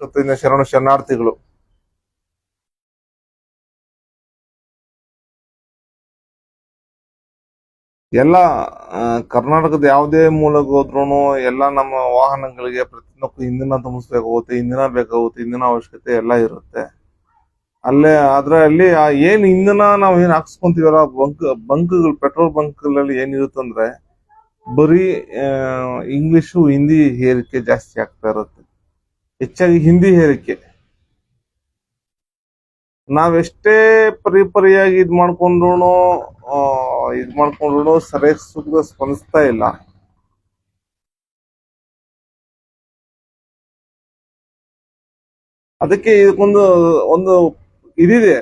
ಜೊತೆಗಿನ ಶರಣು ಶರಣಾರ್ಥಿಗಳು. ಎಲ್ಲ ಕರ್ನಾಟಕದ ಯಾವುದೇ ಮೂಲಕ್ಕೆ ಹೋದ್ರೂ ಎಲ್ಲ ನಮ್ಮ ವಾಹನಗಳಿಗೆ ಪ್ರತಿಯೊಂದಕ್ಕೂ ಇಂಧನ ತುಂಬಿಸ್ಬೇಕಾಗುತ್ತೆ, ಇಂಧನ ಬೇಕಾಗುತ್ತೆ, ಇಂಧನ ಅವಶ್ಯಕತೆ ಎಲ್ಲ ಇರುತ್ತೆ. ಅಲ್ಲೇ, ಅದ್ರಲ್ಲಿ ಆ ಏನ್ ಇಂಧನ ನಾವು ಏನ್ ಹಾಕ್ಸ್ಕೊಂತೀವಲ್ಲ, ಬಂಕ್, ಬಂಕ್ಗಳು, ಪೆಟ್ರೋಲ್ ಬಂಕ್ಗಳಲ್ಲಿ ಏನಿರುತ್ತೆ ಅಂದ್ರೆ ಬರೀ ಇಂಗ್ಲಿಷು, ಹಿಂದಿ ಹೇರಿಕೆ ಜಾಸ್ತಿ ಆಗ್ತಾ ಇರುತ್ತೆ. ಹೆಚ್ಚಾಗಿ ಹಿಂದಿ ಹೇರಿಕೆ ನಾವೆಷ್ಟೇ ಪರಿ ಪರಿಯಾಗಿ ಇದ್ ಮಾಡ್ಕೊಂಡ್ರು ಇದ್ ಮಾಡ್ಕೊಂಡ್ರು ಸರಿಯಾಗಿ ಸುಖದ ಸ್ಪಂದಿಸ್ತಾ ಇಲ್ಲ. ಅದಕ್ಕೆ ಇದಕ್ಕೊಂದು, ಒಂದು ಇದಿದೆ.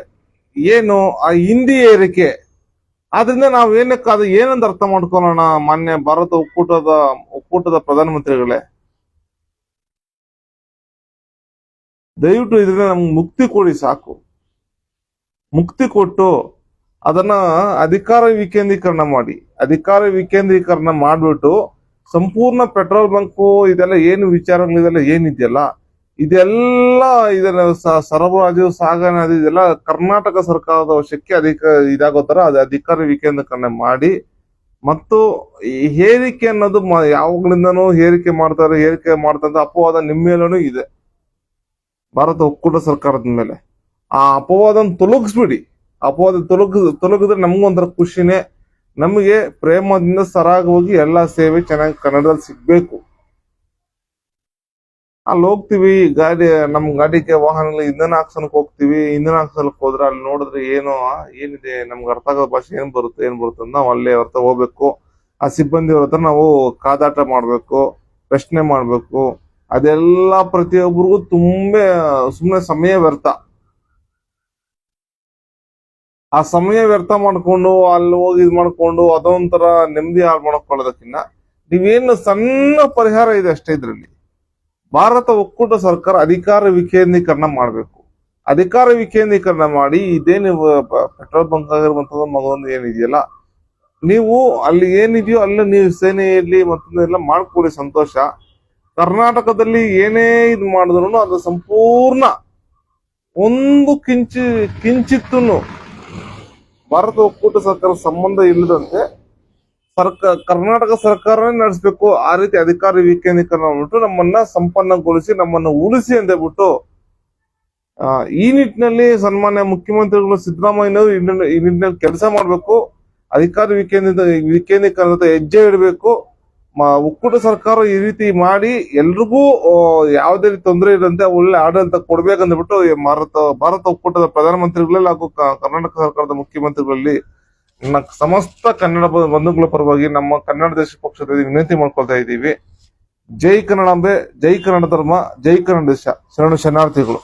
ಏನು, ಆ ಹಿಂದಿ ಏರಿಕೆ ಆದ್ರಿಂದ ನಾವ್ ಏನಕ್ಕೆ ಅದು ಏನಂತ ಅರ್ಥ ಮಾಡ್ಕೊಳ್ಳೋಣ ಮಾನ್ಯ ಭಾರತ ಒಕ್ಕೂಟದ ಒಕ್ಕೂಟದ ಪ್ರಧಾನಮಂತ್ರಿಗಳೇ? ದಯವಿಟ್ಟು ಇದನ್ನ ನಮ್ಗೆ ಮುಕ್ತಿ ಕೊಡಿ ಸಾಕು. ಮುಕ್ತಿ ಕೊಟ್ಟು ಅದನ್ನ ಅಧಿಕಾರ ವಿಕೇಂದ್ರೀಕರಣ ಮಾಡಿ. ಅಧಿಕಾರ ವಿಕೇಂದ್ರೀಕರಣ ಮಾಡ್ಬಿಟ್ಟು ಸಂಪೂರ್ಣ ಪೆಟ್ರೋಲ್ ಬಂಕು ಇದೆಲ್ಲ ಏನು ವಿಚಾರಗಳು ಇದೆಲ್ಲ ಏನಿದೆಯಲ್ಲ, ಇದೆಲ್ಲ ಇದನ್ನ ಸರಬರಾಜು ಸಾಗಣೆ ಅದು ಇದೆಲ್ಲ ಕರ್ನಾಟಕ ಸರ್ಕಾರದ ವಶಕ್ಕೆ ಅಧಿಕ, ಇದಾಗೋ ತರ ಅದು ಅಧಿಕಾರ ವಿಕೇಂದ್ರೀಕರಣ ಮಾಡಿ ಮತ್ತು ಹೇರಿಕೆ ಅನ್ನೋದು ಯಾವಾಗ್ಲಿಂದನೂ ಹೇರಿಕೆ ಮಾಡ್ತಾರೆ ಹೇರಿಕೆ ಮಾಡ್ತಾರೆ ಅಪವಾದ ನಿಮ್ಮ ಮೇಲೂ ಇದೆ. ಭಾರತ ಒಕ್ಕೂಟ ಸರ್ಕಾರದ ಮೇಲೆ. ಆ ಅಪವಾದನ ತೊಲಗಿಸ್ಬಿಡಿ. ಅಪವಾದ ತೊಲಗ, ತೊಲಗಿದ್ರೆ ನಮಗೊಂಥರ ಖುಷಿನೇ. ನಮಗೆ ಪ್ರೇಮದಿಂದ ಸರಾಗವಾಗಿ ಎಲ್ಲಾ ಸೇವೆ ಚೆನ್ನಾಗಿ ಕನ್ನಡದಲ್ಲಿ ಸಿಗ್ಬೇಕು. ಅಲ್ಲಿ ಹೋಗ್ತಿವಿ, ಗಾಡಿ, ನಮ್ ಗಾಡಿಗೆ ವಾಹನಗಳು ಇಂಧನ ಹಾಕ್ಸನಕ್ ಹೋಗ್ತಿವಿ, ಇಂಧನ ಹಾಕ್ಸಲಕ್ ಹೋದ್ರೆ ಅಲ್ಲಿ ನೋಡಿದ್ರೆ ಏನೋ, ಏನಿದೆ, ನಮ್ಗೆ ಅರ್ಥ ಆಗೋ ಭಾಷೆ ಏನ್ ಬರುತ್ತೆ ಏನ್ ಬರುತ್ತೆ ಅಂತ ನಾವು ಅಲ್ಲೇ ಅವ್ರ ಹೋಗ್ಬೇಕು. ಆ ಸಿಬ್ಬಂದಿ ಅವ್ರ ಹತ್ರ ನಾವು ಕಾದಾಟ ಮಾಡ್ಬೇಕು, ಪ್ರಶ್ನೆ ಮಾಡ್ಬೇಕು. ಅದೆಲ್ಲ ಪ್ರತಿಯೊಬ್ಬರಿಗೂ ತುಂಬಾ ಸುಮ್ಮನೆ ಸಮಯ ವ್ಯರ್ಥ. ಆ ಸಮಯ ವ್ಯರ್ಥ ಮಾಡ್ಕೊಂಡು, ಅಲ್ಲಿ ಹೋಗಿ ಇದ್ ಮಾಡ್ಕೊಂಡು, ಅದೊಂಥರ ನೆಮ್ಮದಿ ಹಾಳು ಮಾಡ್ಕೊಳ್ಳೋದಕ್ಕಿಂತ ನೀವೇನು ಸಣ್ಣ ಪರಿಹಾರ ಇದೆ ಅಷ್ಟೇ ಇದರಲ್ಲಿ. ಭಾರತ ಒಕ್ಕೂಟ ಸರ್ಕಾರ ಅಧಿಕಾರ ವಿಕೇಂದ್ರೀಕರಣ ಮಾಡಬೇಕು. ಅಧಿಕಾರ ವಿಕೇಂದ್ರೀಕರಣ ಮಾಡಿ ಇದೇನು ಪೆಟ್ರೋಲ್ ಬಂಕ್ ಆಗಿರುವಂತದ್ದು ಮಗೊಂದು ಏನಿದೆಯಲ್ಲ, ನೀವು ಅಲ್ಲಿ ಏನಿದೆಯೋ ಅಲ್ಲಿ ನೀವು ಸೇನೆಯಲ್ಲಿ ಮತ್ತೊಂದೆಲ್ಲ ಮಾಡ್ಕೊಳ್ಳಿ ಸಂತೋಷ. ಕರ್ನಾಟಕದಲ್ಲಿ ಏನೇ ಇದು ಮಾಡಿದ್ರು ಅದು ಸಂಪೂರ್ಣ ಒಂದು ಕಿಂಚಿ ಕಿಂಚಿತ್ತೂ ಭಾರತ ಒಕ್ಕೂಟ ಸರ್ಕಾರ ಸಂಬಂಧ ಇಲ್ಲದಂತೆ ಸರ್ಕ ಕರ್ನಾಟಕ ಸರ್ಕಾರನೇ ನಡೆಸಬೇಕು. ಆ ರೀತಿ ಅಧಿಕಾರ ವಿಕೇಂದ್ರೀಕರಣ ಮಾಡ್ಬಿಟ್ಟು ನಮ್ಮನ್ನ ಸಂಪನ್ನಗೊಳಿಸಿ ನಮ್ಮನ್ನ ಉಳಿಸಿ ಅಂತ ಹೇಳ್ಬಿಟ್ಟು ಆ, ಈ ನಿಟ್ಟಿನಲ್ಲಿ ಸನ್ಮಾನ್ಯ ಮುಖ್ಯಮಂತ್ರಿಗಳು ಸಿದ್ದರಾಮಯ್ಯನವರು ಈ ನಿಟ್ಟಿನಲ್ಲಿ ಕೆಲಸ ಮಾಡಬೇಕು. ಅಧಿಕಾರ ವಿಕೇಂದ್ರ ವಿಕೇಂದ್ರೀಕರಣದ ಹೆಜ್ಜೆ ಇಡಬೇಕು. ಒಕ್ಕೂಟ ಸರ್ಕಾರ ಈ ರೀತಿ ಮಾಡಿ ಎಲ್ರಿಗೂ ಯಾವುದೇ ರೀತಿ ತೊಂದರೆ ಇರಂತೆ ಒಳ್ಳೆ ಆಡಳಿತ ಕೊಡ್ಬೇಕಂದ್ಬಿಟ್ಟು ಭಾರತ ಭಾರತ ಒಕ್ಕೂಟದ ಪ್ರಧಾನಮಂತ್ರಿಗಳಲ್ಲಿ ಹಾಗೂ ಕರ್ನಾಟಕ ಸರ್ಕಾರದ ಮುಖ್ಯಮಂತ್ರಿಗಳಲ್ಲಿ ಸಮಸ್ತ ಕನ್ನಡ ಬಂಧುಗಳ ಪರವಾಗಿ ನಮ್ಮ ಕನ್ನಡ ದೇಶ ಪಕ್ಷದ ವಿನಂತಿ ಮಾಡ್ಕೊಳ್ತಾ ಇದ್ದೀವಿ. ಜೈ ಕನ್ನಡಾಂಬೆ ಜೈ ಕನ್ನಡ ಧರ್ಮ, ಜೈ ಕನ್ನಡ ದೇಶ. ಶರಣು ಶರಣಾರ್ಥಿಗಳು.